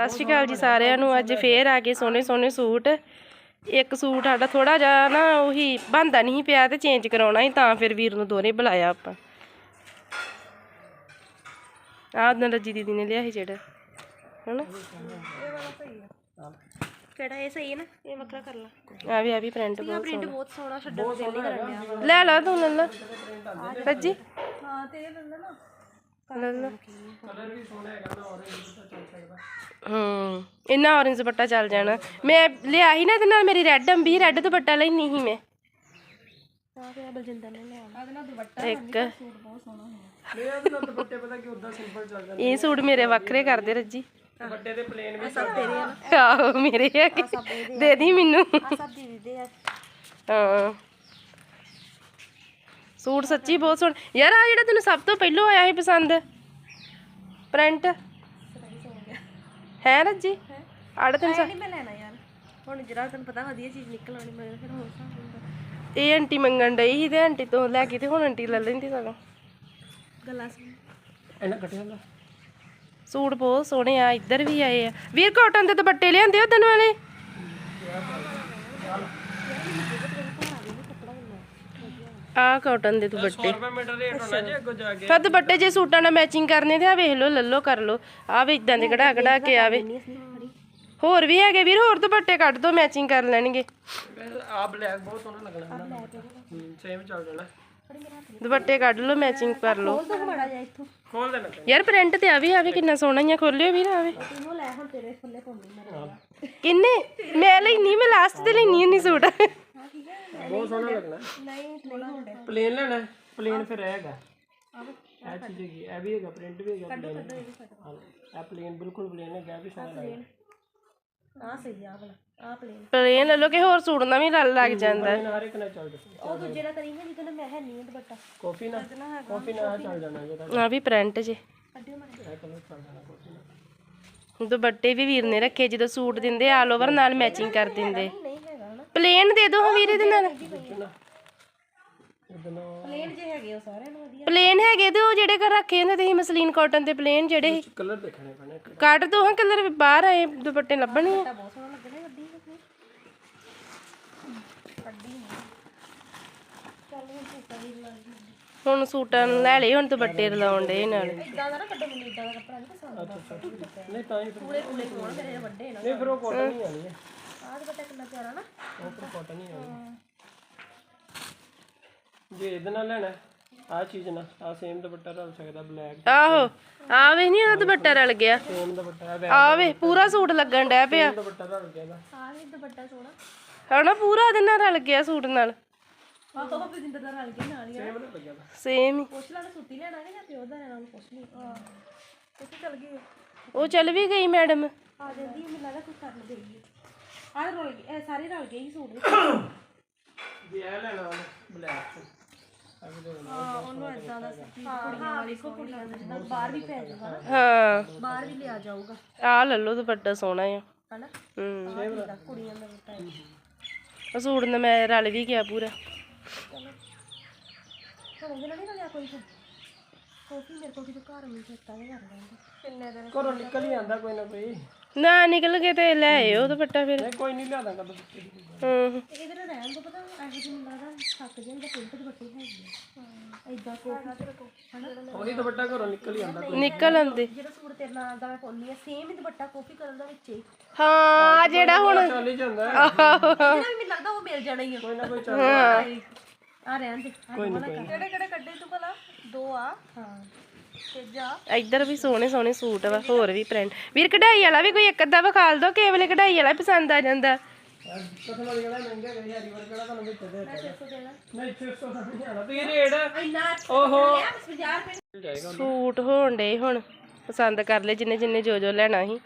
ਸਤਿ ਸ਼੍ਰੀ ਅਕਾਲ ਜੀ ਸਾਰਿਆਂ ਨੂੰ। ਅੱਜ ਫੇਰ ਆ ਗਏ ਸੋਹਣੇ ਸੋਹਣੇ ਸੂਟ। ਇੱਕ ਸੂਟ ਸਾਡਾ ਥੋੜਾ ਜਿਹਾ ਨਾ ਉਹੀ ਬੰਦਾ ਨਹੀਂ ਪਿਆ ਤੇ ਚੇਂਜ ਕਰਾਉਣਾ ਸੀ ਤਾਂ ਫਿਰ ਵੀਰ ਨੂੰ ਦੋਰੇ ਬੁਲਾਇਆ ਆਪਾਂ। ਆਹ ਉਹਦਾਂ ਰੱਜੀ ਦੀਦੀ ਨੇ ਲਿਆ ਸੀ ਜਿਹੜਾ ਹਨਾ? ਕਿਹੜਾ ਇਹ ਸਹੀ ਹੈ ਨਾ? ਇਹ ਵੱਖਰਾ ਕਰ ਲਾ। ਆ ਵੀ ਆ ਵੀ ਪ੍ਰਿੰਟ ਬਹੁਤ ਪ੍ਰਿੰਟ ਬਹੁਤ ਸੋਹਣਾ ਛੱਡਣ ਦਿਲ ਨਹੀਂ ਕਰਨ ਲੈ ਲਾ ਤੂੰ ਲੈ ਲਾ। ਰੱਜੀ। ਹਾਂ ਤੇ ਇਹ ਲੈ ਨਾ। ਲੈ ਲਾ ਹੂੰ ਇੰਨਾ orange ਦੁਪੱਟਾ ਚੱਲ ਜਾਣਾ। ਮੈਂ ਲਿਆ ਸੀ ਨਾ ਇਹਦੇ ਨਾਲ ਮੇਰੀ ਰੈੱਡ ਅੰਬੀ ਰੈੱਡ ਦੁਪੱਟਾ ਲੈਣੀ ਸੀ ਮੈਂ। ਆ ਤੇ ਬਲਜਿੰਦਰ ਨੇ ਲਿਆ। ਉਹਦੇ ਨਾਲ ਦੁਪੱਟਾ ਇੱਕ। ਸੂਟ ਬਹੁਤ ਸੋਹਣਾ ਹੈ ਇਹ ਸੂਟ ਮੇਰੇ ਵੱਖਰੇ ਕਰਦੇ ਰੱਜੀ। ਵੱਡੇ ਦੇ ਪਲੇਨ ਵੀ ਸਭ ਤੇਰੇ ਆ ਆਹੋ ਮੇਰੇ ਹੈਗੇ ਦੇ ਦੀ ਮੈਨੂੰ। ਆ ਸਭ ਦੀ ਦੇ ਆ। ਹਾਂ। ਸੂਟ ਸੱਚੀ ਬਹੁਤ ਸੋਹਣਾ। ਯਾਰ ਆ ਜਿਹੜਾ ਤੈਨੂੰ ਸਭ ਤੋਂ ਪਹਿਲਾਂ ਆਇਆ ਸੀ ਪਸੰਦ? ਪ੍ਰਿੰਟ? ਹੈ ਰੱਜੀ? ਆੜਾ ਤੈਨੂੰ ਨਹੀਂ ਮੈਂ ਲੈਣਾ ਯਾਰ। ਹੁਣ ਜਿਹੜਾ ਤੈਨੂੰ ਪਤਾ ਵਧੀਆ ਚੀਜ਼ ਨਿਕਲ ਆਉਣੀ ਮਗਰ ਫਿਰ ਹੋਰ ਹੁੰਦਾ। ਇਹ ਆਂਟੀ ਮੰਗਣ ਡਈ ਸੀ ਤੇ ਆਂਟੀ ਤੋਂ ਲੈ ਕੇ ਤੇ ਹੁਣ ਆਂਟੀ ਲੈ ਲੈਂਦੀ ਸਗੋਂ। ਗੱਲਾਂ ਸੁਣ। ਇਹਨਾਂ ਕੱਟਿਆ ਦਾ ਸੂਟ ਬਹੁਤ ਸੋਹਣੇ ਆ ਇੱਧਰ ਵੀ ਆਏ ਆ। ਵੀਰ ਕਾਟਨ ਦੇ ਦੁਪੱਟੇ ਲਿਆਂਦੇ ਉਦਨ ਵਾਲੇ? ਆ ਕਾਟਨ ਦੇ ਦੁਪੱਟੇ। ਰੁਪਏ ਮੀਟਰ ਰੇਟ ਹੋਣਾ ਜੀ ਅੱਗੋਂ ਜਾ ਕੇ। ਫਿਰ ਦੁਪੱਟੇ ਜੇ ਸੂਟਾਂ ਨਾਲ ਮੈਚਿੰਗ ਕਰਨੇ ਤੇ ਆ ਵੇਖ ਲਓ ਲੱਲੋ ਕਰ ਲਓ। ਆ ਵੀ ਇਦਾਂ ਦੇ ਕਢਾ ਕਢਾ ਕੇ ਆਵੇ। ਹੋਰ ਵੀ ਹੈਗੇ ਵੀਰ ਹੋਰ ਦੁਪੱਟੇ ਕੱਢ ਦੋ ਮੈਚਿੰਗ ਕਰ ਲੈਣਗੇ। ਆ ਬਲੈਕ ਬਹੁਤ ਸੋਹਣਾ ਲੱਗਣਾ ਹੂੰ ਸੇਮ ਚੱਲ ਜਾਣਾ ਦੁਪੱਟੇ ਕੱਢ ਲਓ ਮੈਚਿੰਗ ਕਰ ਲਓ। ਉਹ ਤਾਂ ਬੜਾ ਜਾ ਇੱਥੋਂ। ਖੋਲ ਦੇਣਾ ਯਾਰ ਪ੍ਰਿੰਟ ਤੇ ਆ ਵੀ ਆਵੇ ਕਿੰਨਾ ਸੋਹਣਾ ਹੀ ਆ ਖੋਲਿਓ ਵੀਰ ਆਵੇ ਤੈਨੂੰ ਲੈ ਹੁਣ ਤੇਰੇ ਫੁੱਲੇ ਪਾਉਂਦੀ ਮੇਰੇ ਕਿੰਨੇ? ਮੈਂ ਲੈਣੀ ਮੈਂ ਲਾਸਟ ਤੇ ਲੈਣੀ ਹੁੰਨੀ ਸੂਟ। ਬਹੁਤ ਸੋਹਣਾ ਲੱਗਣਾ। ਨਹੀਂ ਥੋੜਾ ਹੁੰਦਾ ਪਲੇਨ ਲੈਣਾ ਪਲੇਨ ਫਿਰ ਰਹੇਗਾ ਇਹ ਚੀਜ਼ ਹੈਗੀ ਇਹ ਵੀ ਹੈਗਾ ਪ੍ਰਿੰਟ ਵੀ ਹੈਗਾ plain। ਹਾਂ, ਇਹ ਪਲੇਨ ਬਿਲਕੁਲ ਪਲੇਨ ਹੈਗਾ ਇਹ ਵੀ ਸੋਹਣਾ ਲੱਗਦਾ। ਆ ਸਹੀ ਆ ਵਾਲਾ ਆ ਪਲੇਨ ਪਲੇਨ ਲੈ ਲਓ ਕਿ ਹੋਰ ਸੂਟ ਨਾਲ ਵੀ ਲੱਗ ਲੱਗ ਜਾਂਦਾ। ਪਲੇਨ ਹਰ ਇੱਕ ਨਾਲ ਚੱਲ ਜਾਣਾ ਉਹ ਦੂਜੇ ਨਾਲ ਕਰੀਂਗੇ ਜਿੱਦਾਂ ਨਾ ਮੈਂ ਹੈ ਨਹੀਂ ਦੁਪੱਟਾ। ਕਾਫੀ ਨਾਲ? ਕਾਫੀ ਨਾਲ ਆਹ ਚੱਲ ਜਾਣਾ ਜਿਹਦਾ ਆ ਵੀ ਪ੍ਰਿੰਟ ਜੇ। ਇਹ ਕਲਰ ਚੱਲ ਜਾਣਾ ਕਾਫੀ ਨਾਲ। ਦੁਪੱਟੇ ਵੀ ਵੀਰ ਨੇ ਰੱਖੇ ਜਦੋਂ ਸੂਟ ਦਿੰਦੇ ਆਲ ਓਵਰ ਨਾਲ ਮੈਚਿੰਗ ਕਰ ਦਿੰਦੇ ਹੈਗਾ ਨਾ ਪਲੇਨ ਦੇ ਦਿਓ ਹਾਂ ਵੀਰ ਇਹਦੇ ਨਾਲ। ਪਲੇਨ ਜੇ ਹੈਗੇ ਉਹ ਸਾਰਿਆਂ ਨੂੰ ਵਧੀਆ। ਪਲੇਨ ਹੈਗੇ ਤੇ ਉਹ ਜਿਹੜੇ ਘਰ ਰੱਖੇ ਹੁੰਦੇ ਤੁਸੀਂ ਮਸਲੀਨ ਕਾਟਨ ਦੇ ਪਲੇਨ ਜਿਹੜੇ। ਕਲਰ ਦੇਖਣੇ ਪੈਣੇ ਕੱਢ ਦੋ ਹਾਂ ਕਲਰ ਬਾਹਰ ਆਏ ਦੁਪੱਟੇ ਲੱਭਣੇ ਆ। ਬਹੁਤ ਸੋਹਣਾ ਲੱਗਣਾ ਗੱਡੀ ਹੁਣ ਸੂਟਾਂ ਦੀ ਲਾ ਲਈ ਹੁਣ ਸੂਟਾਂ ਨੂੰ ਲੈ ਲਏ ਹੁਣ ਦੁਪੱਟੇ ਰਲਾਉਣ ਦੇ ਨਾਲ। ਇਦਾਂ ਦਾ ਨਾ ਕੱਢੋ ਮੈਨੂੰ ਇਦਾਂ ਦਾ ਕੱਪੜਾ ਨਹੀਂ ਪਸੰਦ ਆਉਂਦਾ। ਨਹੀਂ ਤਾਂ ਹੀ ਫਿਰ ਪੂਰੇ ਪੂਰੇ ਕੋਣ ਮੇਰੇ ਵੱਡੇ ਨਾ। ਨਹੀਂ ਫਿਰ ਉਹ ਕਾਟਨ ਹੀ ਆਣੀ ਹੈ। ਆਹ ਦੁਪੱਟਾ ਕਿੰਨਾ ਪਿਆਰਾ ਨਾ। ਉਹ ਫਿਰ ਕਾਟਨ ਹੀ ਆਣੀ ਜੇ ਇਹਦੇ ਨਾਲ ਲੈਣਾ ਆ ਚੀਜ਼ ਨਾ ਆ ਸੇਮ ਦੁਪੱਟਾ ਰਲ ਸਕਦਾ ਬਲੈਕ ਆਹੋ ਆਵੇ ਨਹੀਂ ਉਹਦਾ ਦੁਪੱਟਾ ਰਲ ਗਿਆ। ਸੇਮ ਦੁਪੱਟਾ ਹੈ ਆਵੇ ਪੂਰਾ ਸੂਟ ਲੱਗਣ ਡਿਆ ਪਿਆ। ਦੁਪੱਟਾ ਰਲ ਗਿਆ ਦਾ ਆਹ ਵੀ ਦੁਪੱਟਾ ਸੋਹਣਾ। ਹਨਾ ਪੂਰਾ ਉਹਦੇ ਨਾਲ ਰਲ ਗਿਆ ਸੂਟ ਨਾਲ। ਆਹ ਉਹ ਵੀ ਜਿੰਦਰ ਦਾ ਰਲ ਕੇ ਨਾਲ ਹੀ ਆ। ਸੇਮ ਨਾ ਲੱਗਿਆ ਦਾ ਸੇਮ ਹੀ। ਪੁੱਛ ਲੈਣਾ ਸੁੱਤੀ ਲੈਣਾ ਕਿ ਜਾਂ ਪਿਓ ਦਾ ਲੈਣਾ ਉਹਨੂੰ ਪੁੱਛ ਲਈ। ਹਾਂ ਕਿੱਥੇ ਚਲ ਗਈ ਉਹ? ਉਹ ਚੱਲ ਵੀ ਗਈ ਮੈਡਮ ਆ ਜਾਂਦੀ ਮੈਨੂੰ ਲੱਗਦਾ ਕੁਝ ਕਰਨ ਦੇਗੀ। ਆਹ ਰਲ ਗਏ ਇਹ ਸਾਰੇ ਰਲ ਗਏ ਹੀ ਸੂਟ ਦੇ ਜੇ ਇਹ ਲੈਣਾ ਬਲੈਕ ਹਾਂ ਉਹਨੂੰ ਇਦਾਂ ਦਾ ਕੁੜੀਆਂ ਵਾਲੀ ਕੋ ਕੁੜੀਆਂ ਦਾ ਜਿੱਦਾਂ ਬਾਹਰ ਵੀ ਪੈ ਜਾਊਗਾ ਨਾ। ਹਾਂ। ਬਾਹਰ ਵੀ ਲਿਆ ਜਾਊਗਾ। ਆ ਲੈ ਲਓ ਦੁਪੱਟਾ ਸੋਹਣਾ ਆ। ਹਨਾ? ਹੂੰ। ਆਹ ਆ, ਕੁੜੀਆਂ ਦਾ ਟਾਈਪ ਉਹ ਸੂਟ ਨਾਲ ਮੈਂ ਰਲ ਵੀ ਗਿਆ ਪੂਰਾ। ਹੁਣ ਉਹਦੇ ਨਾਲ ਨਹੀਂ ਰਲਿਆ ਕੋਈ ਫਿਰ ਕੋਫੀ ਮੇਰੇ ਕੋਲ ਕਿਤੇ ਘਰ ਮੈਨੂੰ ਚੇਤਾ ਨਹੀਂ ਕਰ ਲੈਂਦਾ ਕਿੰਨੇ ਦਿਨ ਘਰੋਂ ਨਿਕਲ ਹੀ ਆਂਦਾ ਕੋਈ ਨਾ ਕੋਈ। ਨਾ ਨਿਕਲ ਗਏ ਤੇ ਲੈ ਆਇਓ ਦੁਪੱਟਾ ਫਿਰ। ਨਹੀਂ ਕੋਈ ਨਹੀਂ ਲਿਆਦਾ ਕਦੋਂ ਬੱਚੇ ਦੀ ਹੂੰ। ਇਹਦੇ ਨਾਲ ਰਹਿਣ ਦੋ ਪਤਾ ਇਹੋ ਜਿਹੀ ਮੈਨੂੰ ਲੱਗਦਾ ਥੱਕ ਜਾਂਦਾ ਪਿੰਟ ਦੁਪੱਟੇ ਹੈਗੇ ਆ। ਇਦਾਂ ਕੋਫੀ ਹਨਾ? ਉਹੀ ਦੁਪੱਟਾ ਘਰੋਂ ਨਿਕਲ ਹੀ ਆਂਦਾ ਨਿਕਲ ਆਉਂਦੇ। ਜਿਹੜਾ ਸੂਟ ਤੇਰੇ ਨਾਲ ਦਾ ਮੈਂ ਪਾਉਂਦੀ ਆ ਸੇਮ ਹੀ ਦੁਪੱਟਾ ਕਾਫੀ ਕਲਰ ਦਾ ਵਿੱਚ ਹੀ। ਹਾਂ ਜਿਹੜਾ ਹੁਣ ਚੱਲ ਹੀ ਜਾਂਦਾ ਹੈ। ਇਹਦਾ ਵੀ ਮੈਨੂੰ ਲੱਗਦਾ ਉਹ ਮਿਲ ਜਾਣਾ ਹੀ ਆ। ਕੋਈ ਨਾ ਕੋਈ ਚੱਲ ਆ ਰਹਿਣ ਦੇ। ਕਿਹੜੇ ਕਿਹੜੇ ਕੱਢੇ ਤੂੰ ਭਲਾ? ਦੋ ਆ। ਹਾਂ। ਤੇ ਇੱਧਰ ਵੀ ਸੋਹਣੇ ਸੋਹਣੇ ਸੂਟ ਵਾ ਹੋਰ ਵੀ ਪ੍ਰਿੰਟ ਵੀਰ ਕਢਾਈ ਵਾਲਾ ਵੀ ਕੋਈ ਇੱਕ ਅੱਧਾ ਵਿਖਾਲ ਦੋ ਕੇਵਲੇ ਕਢਾਈ ਵਾਲਾ ਪਸੰਦ ਆ ਜਾਂਦਾ। ਕਸਮ ਵਾਲੀ ਕਹਿੰਦਾ ਮਹਿੰਗਾ ਕਰੀ ਹਰੀ ਵਰ ਕਿਹੜਾ ਤੁਹਾਨੂੰ ਵਿੱਚ ਦੇ ਨਹੀਂ 600 ਦਾ ਨਹੀਂ ਆਣਾ ਤੁਸੀਂ ਰੇਟ ਇੰਨਾ ਓਹੋ 50 ਰੁਪਏ ਜਾਏਗਾ ਸੂਟ ਹੋਣ ਡੇ ਹੁਣ ਪਸੰਦ ਕਰ ਲੈ ਜਿੰਨੇ ਜਿੰਨੇ ਜੋ ਜੋ ਲੈਣਾ ਸੀ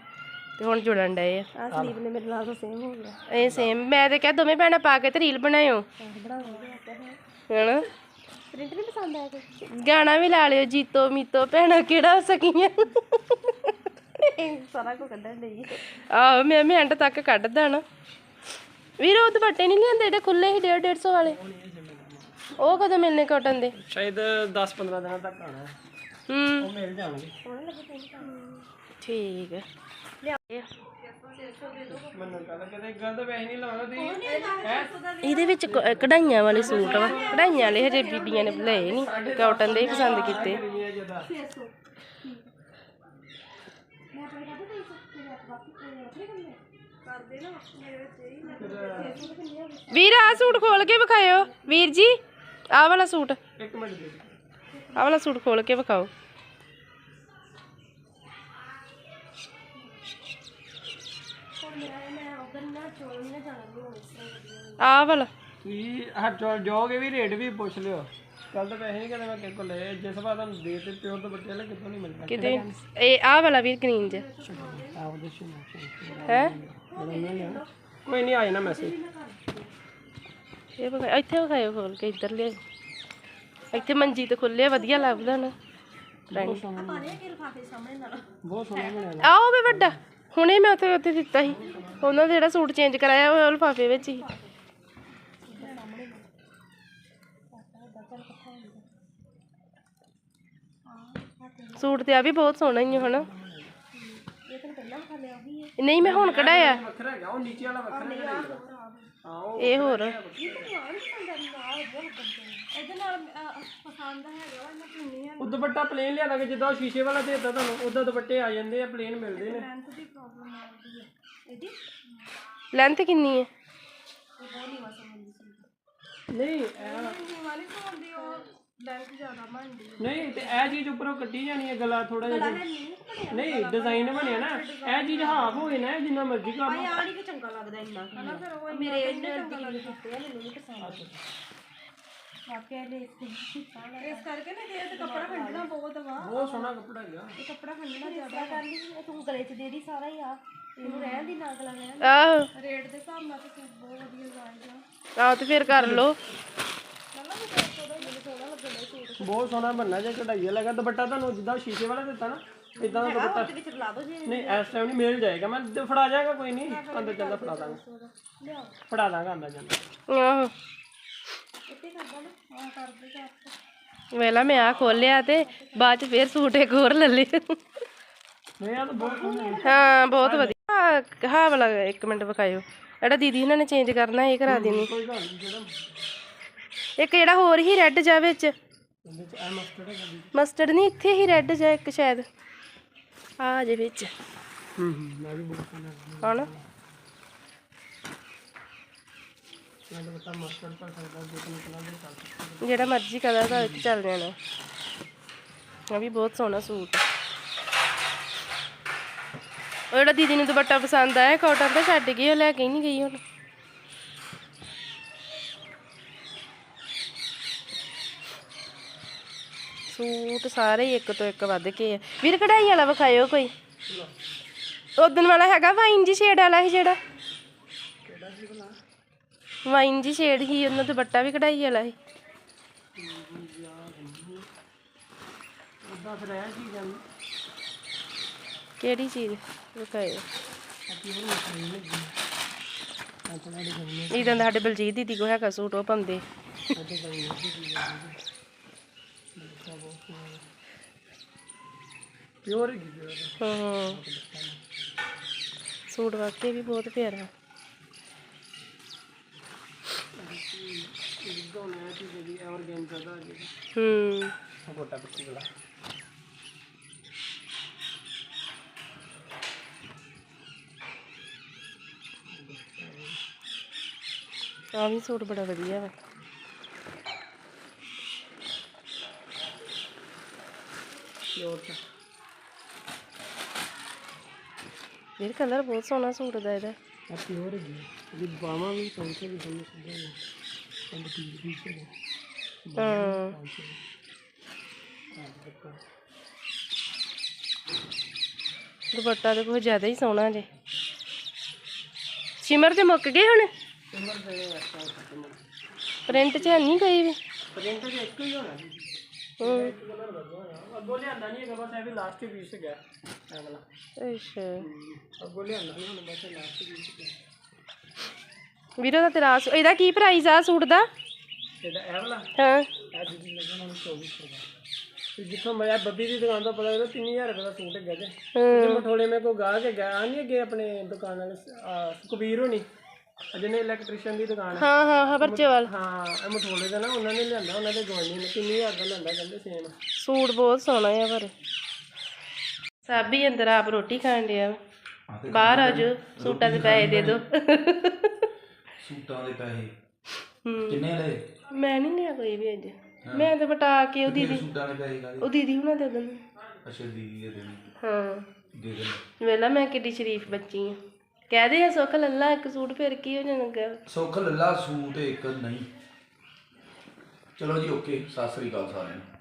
ਤੇ ਹੁਣ ਜੁੜਨ ਡਏ ਆ। ਆ ਸਲੀਪ ਨੇ ਮੇਰੇ ਨਾਲ ਤਾਂ ਸੇਮ ਹੋ ਗਿਆ। ਇਹ ਸੇਮ ਮੈਂ ਤੇ ਕਿਹਾ ਦੋਵੇਂ ਭੈਣਾਂ ਪਾ ਕੇ ਤੇ ਰੀਲ ਬਣਾਇਓ। ਬਣਾਵਾਂਗੇ ਹਨਾ? ਪ੍ਰਿੰਟ ਨਹੀਂ ਪਸੰਦ ਆਇਆ ਕੋਈ? ਗਾਣਾ ਵੀ ਲਾ ਲਿਓ ਜੀਤੋ ਮੀਤੋ ਭੈਣਾਂ ਕਿਹੜਾ ਸਕੀਆਂ? ਸਾਰਾ ਕੁਝ ਕੱਢਣ ਲਈ। ਆਹੋ ਮੈਂ ਮਿੰਟ ਤੱਕ ਕੱਢਦਾ ਨਾ ਵੀਰ ਉਹ ਦੁਪੱਟੇ ਨਹੀਂ ਲਿਆਂਦੇ? ਜਿਹੜੇ ਖੁੱਲੇ ਸੀ 150 150 ਵਾਲੇ। ਉਹ ਕਦੋਂ ਮਿਲਨੇ ਕਾਟਨ ਦੇ? ਸ਼ਾਇਦ 10 15 ਦਿਨਾਂ ਤੱਕ ਆਣਾ ਹੂੰ। ਉਹ ਮਿਲ ਜਾਣਗੇ। ਠੀਕ ਹੈ ਇਹਦੇ ਵਿੱਚ ਕ- ਕਢਾਈਆਂ ਵਾਲੇ ਸੂਟ ਵਾ। ਕਢਾਈਆਂ ਵਾਲੇ ਹਜੇ ਬੀਬੀਆਂ ਨੇ ਲਏ ਨਹੀਂ ਕਾਟਨ ਦੇ ਹੀ ਪਸੰਦ ਕੀਤੇ। ਵੀਰ ਆ ਸੂਟ ਖੋਲ ਕੇ ਵਿਖਾਇਓ। ਵੀਰ ਜੀ, ਆਹ ਵਾਲਾ ਸੂਟ। ਇੱਕ ਮਿੰਟ ਦੇ ਆਹ ਵਾਲਾ ਸੂਟ ਖੋਲ ਕੇ ਵਿਖਾਓ। ਆਹ ਵਾਲਾ। ਤੁਸੀਂ ਹਰ ਚੋਰ ਜਾਓਗੇ ਵੀ ਰੇਟ ਵੀ ਪੁੱਛ ਲਿਓ। ਕੱਲ ਤਾਂ ਪੈਸੇ ਨਹੀਂ ਕਹਿੰਦੇ ਮੈਂ ਕਿਸੇ ਕੋਲ ਲਏ ਜਿਸ ਵਾਰ ਤੁਹਾਨੂੰ ਦੇ ਤੇ ਪਿਓਰ ਤੋਂ ਬੱਚੇ ਲੈ ਕਿਤੋਂ ਨਹੀਂ ਮਿਲਦਾ। ਕਿਤੇ? ਇਹ ਆਹ ਵਾਲਾ ਵੀਰ ਗ੍ਰੀਨ ਚ। ਆਹ ਦੇ ਸ਼ੂ ਹੈ? ਕੋਈ ਨਹੀਂ ਆਏ ਨਾ ਮੈਸੇਜ ਇਹ ਵਿਖਾ ਇੱਥੇ ਵਿਖਾਇਓ ਖੋਲ ਕੇ ਇੱਧਰ ਲਿਆ ਇੱਥੇ ਮੰਜੀ ਤੇ ਖੁੱਲੇ ਵਧੀਆ ਲੱਭਦਾ ਨਾ। ਬਹੁਤ ਸੋਹਣਾ ਬਣਿਆ। ਆਓ ਵੇ ਵੱਡਾ। ਹੁਣੇ ਮੈਂ ਉੱਥੇ ਉੱਥੇ ਦਿੱਤਾ ਸੀ। ਉਹਨਾਂ ਦਾ ਜਿਹੜਾ ਸੂਟ ਚੇਂਜ ਕਰਾਇਆ ਉਹ ਲਿਫਾਫੇ ਵਿੱਚ ਹੀ। ਸੂਟ ਤੇ ਆ ਵੀ ਬਹੁਤ ਸੋਹਣਾ ਹੀ ਹੈ ਹਨਾ? ਨਹੀਂ, ਮੈਂ ਹੁਣ ਕਢਾਇਆ। ਵੱਖਰਾ ਹੈਗਾ, ਉਹ ਨੀਚੇ ਵਾਲਾ ਵੱਖਰਾ ਹੈਗਾ। ਇਹ ਹੋਰ। ਇਹਦੇ ਨਾਲ ਅਹ, ਪਸੰਦ ਹੈਗਾ ਵਾ ਇਹਨਾਂ ਕਿੰਨੀ ਹੈ ਉਹ ਦੁਪੱਟਾ ਪਲੇਨ ਲਿਆ ਦਾਂਗੇ ਜਿੱਦਾਂ ਉਹ ਸ਼ੀਸ਼ੇ ਵਾਲਾ ਦੇਤਾ ਤੁਹਾਨੂੰ ਉਹਦਾ ਦੁਪੱਟੇ ਆ ਜਾਂਦੇ ਆ ਪਲੇਨ ਮਿਲਦੇ ਨੇ। ਲੈਂਥ ਦੀ ਪ੍ਰੋਬਲਮ ਆਉਂਦੀ ਹੈ। ਇਹਦੀ? ਲੈਂਥ ਕਿੰਨੀ ਹੈ? ਉਹ ਨਹੀਂ ਵਸਮ ਹੁੰਦੀ ਸੀ। ਨਹੀਂ ਇਹ- ਵਾਲੀ ਫੋਨ ਦੀ ਉਹ। ਲੈਂਥ ਜ਼ਿਆਦਾ ਬਣਦੀ ਹੈ। ਨਹੀਂ ਤੇ ਇਹ ਚੀਜ਼ ਉੱਪਰੋਂ ਕੱਟੀ ਜਾਣੀ ਹੈ ਗਲਾ ਥੋੜਾ ਜਿਹਾ ਨਹੀਂ ਬਣਿਆ ਨਹੀਂ ਡਿਜ਼ਾਈਨ ਬਣਿਆ ਨਾ। ਇਹ ਚੀਜ਼ ਹਾਫ ਹੋਏ ਨਾ ਜਿੰਨਾ ਮਰਜ਼ੀ ਕਰ ਲਓ ਆ ਨਹੀਂ ਕਿ ਚੰਗਾ ਲੱਗਦਾ ਇੰਨਾ। ਹਨਾ ਫਿਰ ਉਹ ਮੇਰੇ ਇੰਨੇ ਚੰਗਾ ਲੱਗਦਾ। ਮੈਨੂੰ ਨਹੀਂ ਪਸੰਦ। ਵਾਕਿਆ ਲੈ। ਇਸ ਕਰਕੇ ਨਾ ਕਿ ਇਹ ਤੇ ਕੱਪੜਾ ਖੰਡਣਾ ਬਹੁਤ ਵਾ। ਬਹੁਤ ਸੋਹਣਾ ਕੱਪੜਾ ਹੈਗਾ। ਇਹ ਕੱਪੜਾ ਖੰਡਣਾ ਜ਼ਿਆਦਾ ਕਰ ਲਈ ਤੂੰ ਗਲੇ ਚ ਦੇ ਦੀ ਸਾਰਾ ਹੀ ਆ। ਇਹਨੂੰ ਰਹਿਣ ਦੀ ਰਹਿਣ ਆਹੋ। ਰੇਟ ਦੇ ਹਿਸਾਬ ਨਾਲ ਤੇ ਸੂਟ ਬਹੁਤ ਵਧੀਆ ਜਾਏਗਾ ਆਹ ਤੇ ਫਿਰ ਕਰ ਬਹੁਤ ਸੋਹਣਾ ਬਣਨਾ ਜੇ ਕਢਾਈ ਲੱਗਾ ਦੁਪੱਟਾ ਤੁਹਾਨੂੰ ਜਿੱਦਾਂ ਸ਼ੀਸ਼ੇ ਵਾਲਾ ਦਿੱਤਾ ਨਾ ਇਦਾਂ ਦਾ ਦੁਪੱਟਾ। ਉਹਦੇ ਵਿੱਚ ਲਾ ਦੋ ਜੀ। ਨਹੀਂ ਇਸ ਟਾਈਮ ਨਹੀਂ ਮਿਲ ਜਾਏਗਾ। ਮੈਂ ਦ- ਫੜਾ ਜਾਏਗਾ ਕੋਈ ਨਹੀਂ ਅੰਦਰ ਜਾਂਦਾ ਫੜਾ ਦਾਂਗਾ। ਫੜਾ ਦਾਂਗਾ ਅੰਦਰ ਜਾਂਦਾ ਆਹੋ। ਇੱਥੇ ਕਰਦਾ ਨਾ ਹਾਂ ਕਰ ਦੇ ਕਰ ਵੇਲਾ ਮੈਂ ਆ ਖੋਲਿਆ ਤੇ ਬਾਅਦ ਚ ਫੇਰ ਸੂਟ ਇੱਕ ਹੋਰ ਲੈ ਲਏ ਨਹੀਂ ਆ ਤਾਂ ਬਹੁਤ ਸੋਹਣਾ ਹੈ। ਹਾਂ ਬਹੁਤ ਵਧੀਆ। ਆਹ- ਹਾਂ ਵਾਲਾ ਇੱਕ ਮਿੰਟ ਵਿਖਾਇਓ। ਜਿਹੜਾ ਦੀਦੀ ਇਹਨਾਂ ਨੇ ਚੇਂਜ ਕਰਨਾ ਇਹ ਕਰਾ ਦੇਣੀ। ਕੋਈ ਗੱਲ ਨਹੀਂ ਜਿਹੜਾ ਇੱਕ ਜਿਹੜਾ ਹੋਰ ਹੀ ਰੈੱਡ ਜਾ ਵਿੱਚ। ਮਸਟਰਡ ਨਹੀਂ ਇੱਥੇ ਹੀ ਰੈੱਡ ਜਾ ਇੱਕ ਸ਼ਾਇਦ। ਆ ਜੇ ਵਿੱਚ। ਹੂੰ ਮੈਂ ਵੀ ਜਿਹੜਾ ਮਰਜ਼ੀ ਕਲਰ ਦਾ ਵਿੱਚ ਚੱਲ ਜਾਣਾ। ਆ ਵੀ ਬਹੁਤ ਸੋਹਣਾ ਸੂਟ। ਉਹ ਜਿਹੜਾ ਦੀਦੀ ਨੂੰ ਦੁਪੱਟਾ ਪਸੰਦ ਆਇਆ ਕਾਟਨ ਦਾ ਛੱਡ ਗਈ ਉਹ ਲੈ ਕੇ ਨਹੀਂ ਗਈ ਹੁਣ। ਸੂਟ ਸਾਰੇ ਹੀ ਇੱਕ ਤੋਂ ਇੱਕ ਵੱਧ ਕੇ ਆ। ਵੀਰ ਕਢਾਈ ਵਾਲਾ ਵਿਖਾਇਓ ਕੋਈ। ਉਦਣ ਵਾਲਾ ਹੈਗਾ ਵਾਈਨ ਜੀ ਸ਼ੇਡ ਵਾਲਾ ਸੀ ਜਿਹੜਾ? ਵਾਈਨ ਜੀ ਸ਼ੇਡ ਹੀ ਉਹਨਾਂ ਦੁਪੱਟਾ ਵੀ ਕਢਾਈ ਵਾਲਾ ਆ ਕਿਹੜੀ ਚੀਜ਼? ਵਿਖਾਇਓ। ਇਦਾਂ ਦਾ ਸਾਡੇ ਬਲਜੀਤ ਦੀਦੀ ਕੋ ਹੈਗਾ ਸੂਟ ਉਹ ਪਾਉਂਦੇ ਉਹਦੇ ਕੋਈ ਨਹੀਂ ਚੀਜ਼ ਆ ਪਿਓਰ ਹੈਗੀ ਪਿਓਰ ਹਾਂ। ਸੂਟ ਵਾਕਈ ਵੀ ਬਹੁਤ ਪਿਆਰਾ ਇਦਾਂ ਨਾ ਚੀਜ਼ ਹੈਗੀ ਔਰਗੈਂਜ਼ਾ ਦਾ ਹੂੰ। ਗੋਟਾ ਪੱਤੀ ਵਾਲਾ। ਆ ਵੀ ਸੂਟ ਬੜਾ ਵਧੀਆ ਵਾ। ਪਿਓਰ ਦਾ ਵੀਰ ਕਲਰ ਬਹੁਤ ਸੋਹਣਾ ਸੂਟ ਦਾ ਇਹਦਾ। ਆ ਪਿਓਰ ਹੈਗੀ ਇਹਦੀ ਬਾਹਾਂ ਵੀ ਪੰਚੇ ਵੀ ਦੋਨੋਂ ਸਿੱਧੇ ਨੇ। ਕੰਦ ਪੀਸ ਪੀਸ ਹੈ। ਹਾਂ ਦੁਪੱਟਾ ਤੇ ਬਹੁਤ ਜ਼ਿਆਦਾ ਹੀ ਸੋਹਣਾ ਜੇ। ਸ਼ਿਮਰ ਤੇ ਮੁੱਕ ਗਏ ਹੁਣ? ਸਿਮਰ ਦੇ ਐਸਾ ਖਤਮ ਪ੍ਰਿੰਟ ਚ ਹੈ ਨਹੀਂ ਕੋਈ ਵੀ? ਪ੍ਰਿੰਟ ਦੇ ਇੱਕ ਹੀ ਹੋਣਾ ਸੀ। ਹੂੰ। ਕਲਰ ਵਧੋ ਆ ਅੱਗੋਂ ਲਿਆਂਦਾ ਨਹੀਂ ਹੈਗਾ ਬਸ ਇਹ ਵੀ ਲਾਸਟ ਪੀਸ ਹੈਗਾ ਇਹ ਵਾਲਾ ਅੱਛਾ। ਅੱਗੋਂ ਲਿਆਂਦਾ ਨਹੀਂ ਹੁਣ ਬਸ ਲਾਸਟ ਪੀਸ ਹੈਗਾ। ਵੀਰੋ ਦਾ ਤੇਰਾ ਸੂ- ਇਹਦਾ ਕੀ ਪ੍ਰਾਈਸ ਆ ਸੂਟ ਦਾ? ਇਹਦਾ ਇਹ ਵਾਲਾ? ਹਾਂ। ਇਹ ਜਿਹੜੀ ਲੱਗਣਾ ਨੂੰ 2400 ਦਾ। ਤੇ ਜਿੱਥੋਂ ਮੈਂ ਬੱਬੀ ਦੀ ਦੁਕਾਨ ਤੋਂ ਪਤਾ ਲੱਗਦਾ 3000 ਰੁਪਏ ਦਾ ਸੂਟ ਹੈਗਾ ਜੇ ਹੂੰ। ਜੇ ਮਠੋਲੇ ਮੇ ਕੋ ਗਾ ਕੇ ਗਿਆ ਨਹੀਂ ਅੱਗੇ ਆਪਣੇ ਦੁਕਾਨ ਵਾਲੇ ਆਹ, ਕਬੀਰ ਹੋਣੀ। ਜਿਹਨੇ ਇਲੈਕਟ੍ਰੀਸ਼ੀਅਨ ਦੀ ਦੁਕਾਨ ਹੈ ਹਾਂ ਹਾਂ ਹਾਂ ਪਰਚੇਵਾਲ ਹਾਂ ਇਹ ਮਠੋਲੇ ਦਾ ਨਾ ਉਹਨਾਂ ਨੇ ਲਿਆਂਦਾ ਉਹਨਾਂ ਦੇ ਗਵਾਂਢੀ ਨੇ। 3000 ਦਾ ਲਿਆਂਦਾ ਕਹਿੰਦੇ ਸੇਮ ਸੂਟ ਬਹੁਤ ਸੋਹਣਾ ਆ ਪਰ। ਸਾਬੀ ਅੰਦਰ ਆਪ ਰੋਟੀ ਖਾਣ ਡਿਆ। ਬਾਹਰ ਆ ਜਾਓ ਸੂਟਾਂ ਦੇ ਪੈਸੇ ਦੇ ਦਿਓ। ਸੂਟਾਂ ਦੇ ਪੈਸੇ। ਹੂੰ। ਕਿੰਨੇ ਲਏ? ਮੈਂ ਨਹੀਂ ਲਿਆ ਕੋਈ ਵੀ ਅੱਜ। ਮੈਂ ਤਾਂ ਬਟਾ ਕੇ ਉਹ ਦੀਦੀ ਸੂਟਾਂ ਦੇ ਪੈਸੇ ਕਾਹਦੇ? ਉਹ ਦੀਦੀ ਉਹਨਾਂ ਦੇ ਦਿਨ ਅੱਛਾ ਦੀਦੀ ਦੇ ਦੇਣੇ ਹਾਂ। ਦੇ ਦੇਣੇ ਵੇਲਾ ਮੈਂ ਕਿੱਡੀ ਸ਼ਰੀਫ ਬੱਚੀ ਆ। ਕਹਦੇ ਆ, ਸੁੱਖ ਲੱਲਾ ਇੱਕ ਸੂਟ ਫਿਰ ਕੀ ਹੋ ਜਾਣਾ ਸੁੱਖ ਲੱਲਾ ਸੂਟ ਇੱਕ ਨਹੀਂ। ਚਲੋ ਜੀ, ਓਕੇ, ਸਤਿ ਸ੍ਰੀ ਅਕਾਲ ਸਾਰਿਆਂ ਨੂੰ।